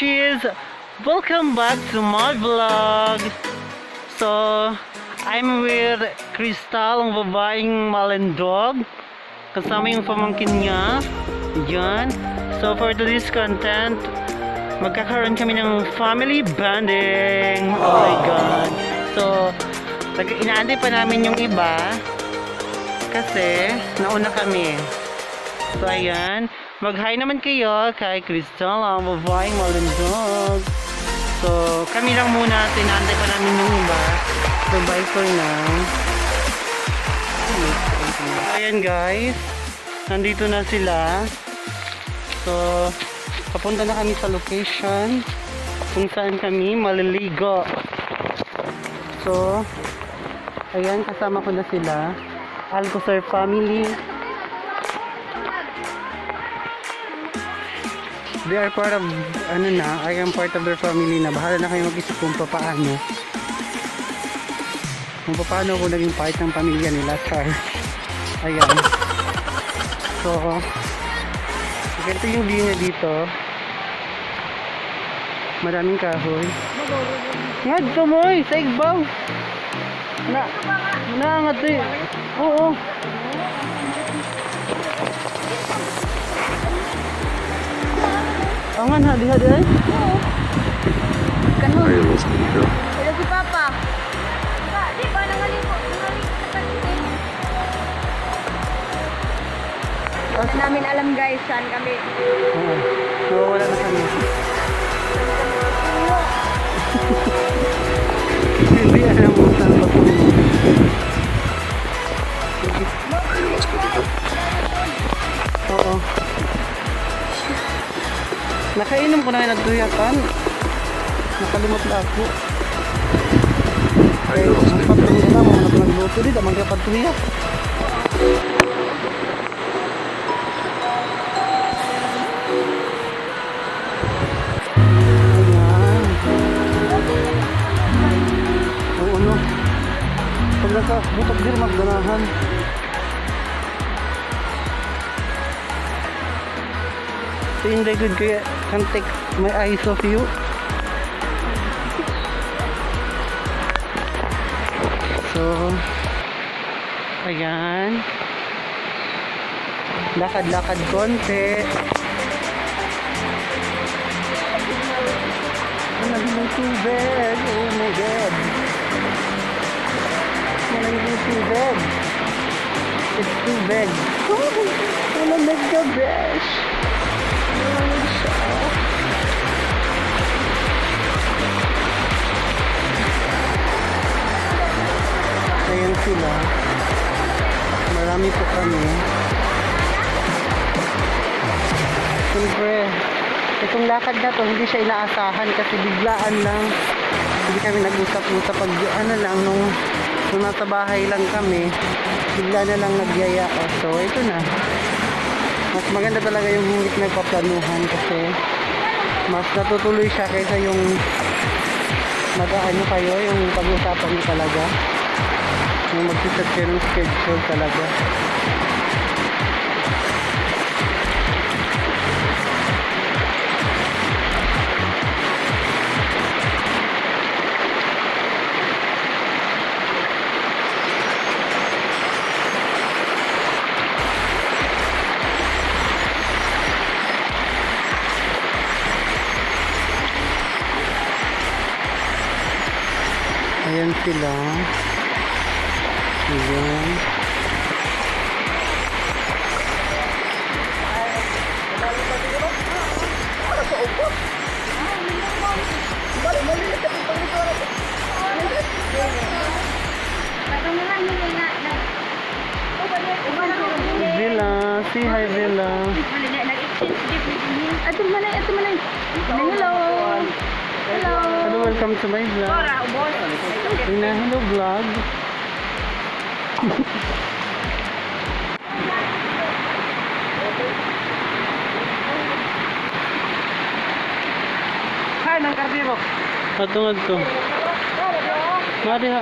Beshies! Welcome back to my vlog! So, I'm with Crystal, ang babaeng malendog. Kasama yung pamangkin niya. Yan. So, for today's content, magkakaroon kami ng family bonding. Oh my God. So, inaantay pa namin yung iba. Kasi, nauna kami. So, ayan. Mag-hi naman kayo kay Crystal, ang babaeng malindog. So, kami lang muna. Tinantay pa namin yung iba. So, bye for now. Ayan guys. Nandito na sila. So, papunta na kami sa location kung saan kami maliligo. So, ayan, kasama ko na sila. Alcocer family. They are part of, ano na, I am part of their family na. Bahala na kayo mag-isip kung paano. Kung paano ako naging part ng pamilya nila, Char. Ayan. So, ganito yung view niya dito. Maraming kahoy. Nga, tumoy! Sa igbaw! Na, naangat eh. Oo. Angan, hadi-hadi ay. Ganun. Ayaw mo sa dito. Hello si Papa. Pa, di ba kanina. Wala namin alam guys, saan kami. Oo. Nawawala na kami. Hindi alam Nakainom ko na nga nagtuyakan. Nakalimot na ako. Sa ang dito. patuloy na mga nagluto. Amang kaya patuloy. Ayan. Oo, ano. Pag nakabutok din, magdanahan. So, hindi good kaya can take my eyes off you. So, ayan. Lakad-lakad konti. Ano yung tubig? Oh my God. Ano yung tubig? It's tubig. Oh, malamig ka, besh. Malamig siya. Ayan sila. Marami po kami. Siyempre, itong lakad na to, hindi siya inaasahan kasi biglaan lang. Hindi kami nag-usap-usap pag ano lang, nung, nung nasa bahay lang kami, bigla na lang nagyaya ako. So, ito na. Mas maganda talaga yung hindi nagpaplanuhan kasi mas natutuloy siya kaysa yung mag-ano kayo, yung pag-usapan niyo talaga. Yung mag-set kayo ng schedule talaga. Ayan sila. Ayan. Villa. Say hi, Villa. Ato manay, ato manay. Hello. Hello. Hello, welcome to my vlog. Ina, hello vlog. Hi, nang kardiro. Patungad ko. Mari ha.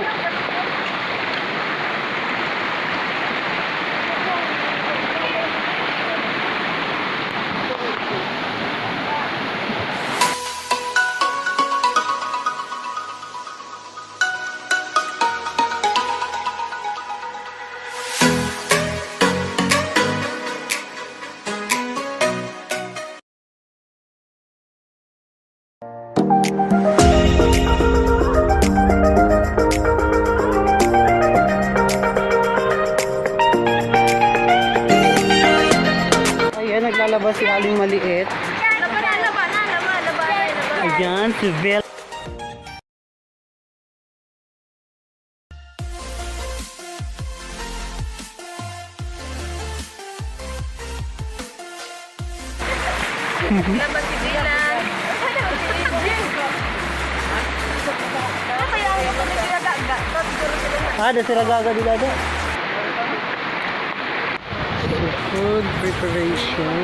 It. Laban na, laban na, laban, laban na, laban na. Ayan, si Vel. Laban si Dylan. Ano kaya ang mga nagagaga? Siguro sila na. Ah, ada sila gaga di dada. Food preparation.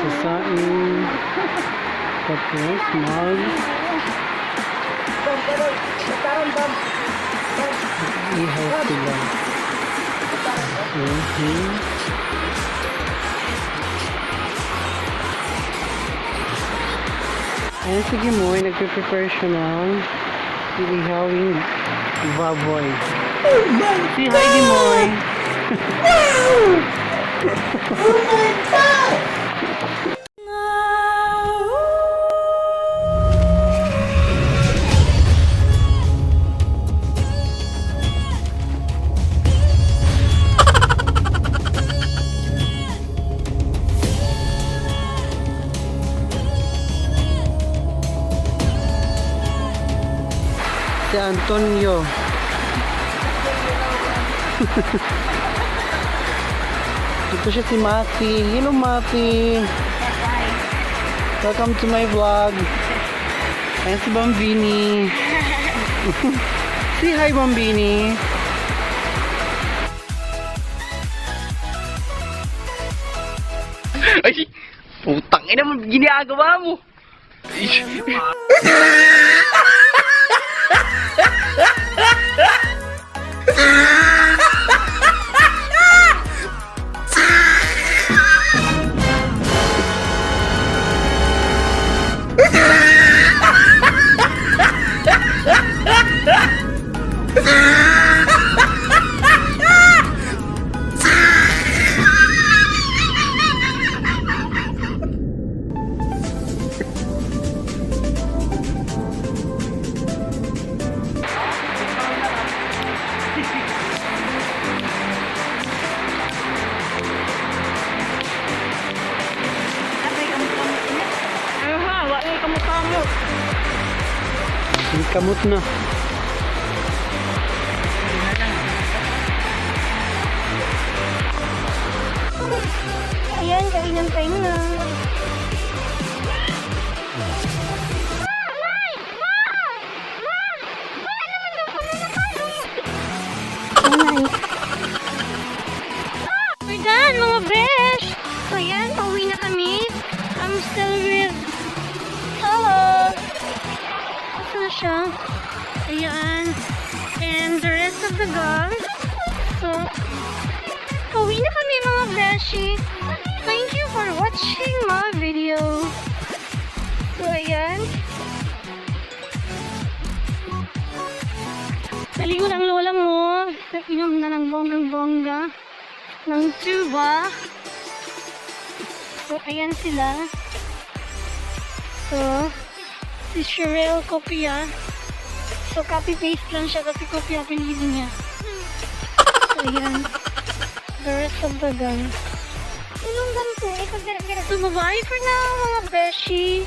Sasain. Tapos, mag. Ihaw sila. Okay. Ayan si Gimoy, eh, nagpe-prepare siya ng ihawing baboy. Si hi Gimoy! Si Antonio. Ito siya si Mati. Hello Mati. Welcome to my vlog. Ayan si Bambini. Say hi Bambini. Ay, putang ina mo, ginagawa mo. кому-то And the rest of the gang. So, pauwi na kami, mga beshi. Thank you for watching my video. So, ayan. Naligo ng lola mo. Inom na ng bonggang-bongga. Ng tuba. So, ayan sila. So, si Sherelle Kopia. So, copy-paste lang siya kasi kopya pinili niya. So, ayan. The rest of the gang. Anong ganito? Eh, pag So, bye for now, mga beshi.